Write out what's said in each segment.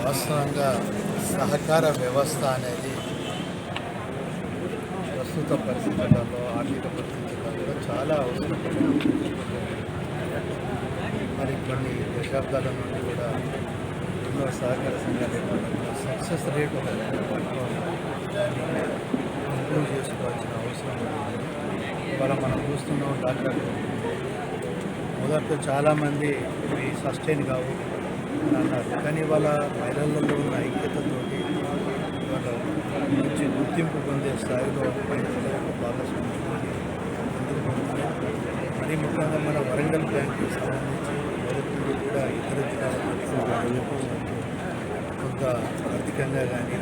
వాస్తవంగా సహకార వ్యవస్థ అనేది ప్రస్తుత పరిస్థితులలో ఆర్థిక పరిస్థితులలో చాలా అవసరం మరి కొన్ని దశాబ్దాల నుండి కూడా ఎన్నో సహకార సంఘాలు ఏర్పడడంలో సక్సెస్ రేట్ దాన్ని ఇంప్రూవ్ చేసుకోవాల్సిన అవసరం ఉంది. ఇవాళ మనం చూస్తున్నాం డాక్టర్ మొదట్లో చాలామంది ఇవి సస్టైన్ కావు అన్నారు. కానీ వాళ్ళ మహిళలలో ఉన్న ఐక్యతతోటి వాళ్ళ మంచి గుర్తింపు పొందే స్థాయిలో మహిళలకు భాగస్వామ్యం మరీ ముఖ్యంగా మన వరంగల్ బ్యాంకుకి సంబంధించి కూడా ఇతర జిల్లాల కొంత ఆర్థికంగా కానీ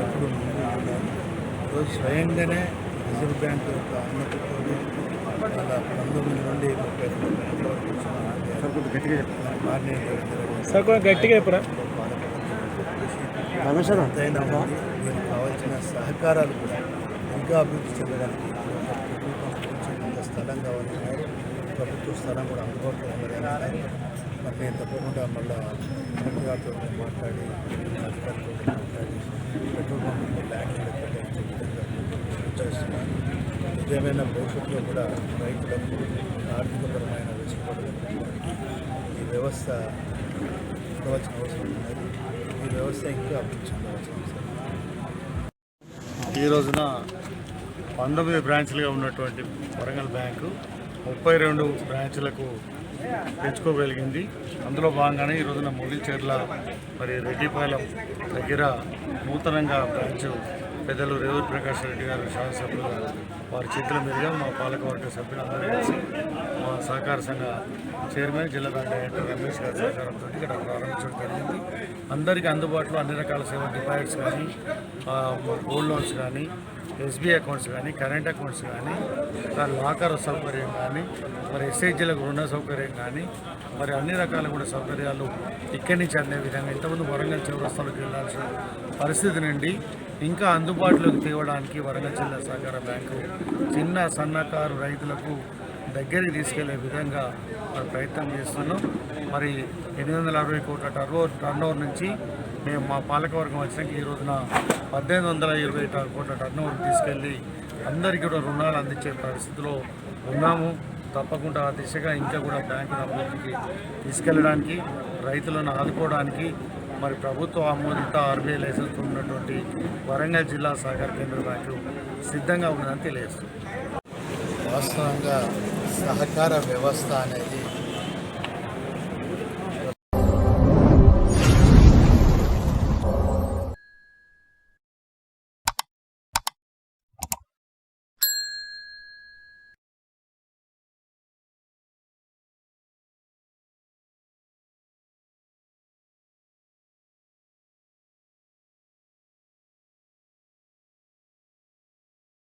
ఎప్పుడు. ఈరోజు స్వయంగానే రిజర్వ్ బ్యాంక్ యొక్క అనుమతితో వాళ్ళ పంతొమ్మిది నుండి ముప్పై బ్యాంకుల వరకు మార్నింగ్ గట్టిగా ఎంతైనా దీనికి కావాల్సిన సహకారాలు కూడా ఇంకా అభివృద్ధి చెందడానికి ఒక ప్రభుత్వం స్థలం కావాలన్నారు ప్రభుత్వ స్థలం కూడా అందుబాటులో ఉండాలని మరి నేను తప్పకుండా మళ్ళీ మంత్రి గారితో మాట్లాడి అధికారులతో మాట్లాడి పెట్రోల్ పంపులో ల్యాండ్ చేస్తున్నాను ఏదైనా భవిష్యత్తులో కూడా రైతులకు ఆర్థికపరమైన వెసులుబాటు ఈ వ్యవస్థ ఉండవలసిన అవసరం ఉన్నది. ఈ వ్యవస్థ ఇంకా అభివృద్ధి అవసరం ఈ రోజున పంతొమ్మిది బ్రాంచ్లుగా ఉన్నటువంటి వరంగల్ బ్యాంకు ముప్పై రెండు బ్రాంచ్లకు తెచ్చుకోగలిగింది అందులో భాగంగానే ఈ రోజున ముగిల్చేర్ల మరి రెడ్డిపాలెం దగ్గర నూతనంగా బ్రాంచ్ పెద్దలు రేవూరు ప్రకాష్ రెడ్డి గారు శాసనసభ్యులుగా వారి చేతుల మీదుగా మా పాలకవర్గ సభ్యులందరూ కలిసి మా సహకార సంఘ చైర్మన్ జిల్లా డైరెక్టర్ రమేష్ గారి సహకారంతో ఇక్కడ ప్రారంభించడం జరిగింది. అందరికీ అందుబాటులో అన్ని రకాల సేవ డిపాజిట్స్ కానీ గోల్డ్ లోన్స్ కానీ ఎస్బీఐ అకౌంట్స్ కానీ కరెంట్ అకౌంట్స్ కానీ ఆ లాకర్ సౌకర్యం కానీ మరి ఎస్ఐజీలకు రుణ సౌకర్యం కానీ మరి అన్ని రకాల కూడా సౌకర్యాలు ఇక్కడి నుంచి అందే విధంగా ఇంతకుముందు వరంగల్ చౌరస్తాలకు వెళ్ళాల్సిన పరిస్థితి నుండి ఇంకా అందుబాటులోకి తేవడానికి వరంగల్ జిల్లా సహకార బ్యాంకు చిన్న సన్నకారు రైతులకు దగ్గరికి తీసుకెళ్ళే విధంగా మరి ప్రయత్నం చేస్తున్నాం. మరి ఎనిమిది వందల అరవై కోట్ల టర్నో టర్నోవర్ నుంచి మేము మా పాలకవర్గం వచ్చినాక ఈ రోజున పద్దెనిమిది వందల ఇరవై కోట్ల టర్నోవర్ తీసుకెళ్ళి అందరికీ కూడా రుణాలు అందించే పరిస్థితిలో ఉన్నాము. తప్పకుండా ఆ దిశగా ఇంకా కూడా బ్యాంకును అభివృద్ధికి తీసుకెళ్ళడానికి రైతులను ఆదుకోవడానికి మరి ప్రభుత్వ ఆమోదిత ఆర్బీఐ లైసెన్స్ ఉన్నటువంటి వరంగల్ జిల్లా సహకార కేంద్ర బ్యాంకు సిద్ధంగా ఉన్నదని తెలియజేస్తుంది. వాస్తవంగా సహకార వ్యవస్థ అనేది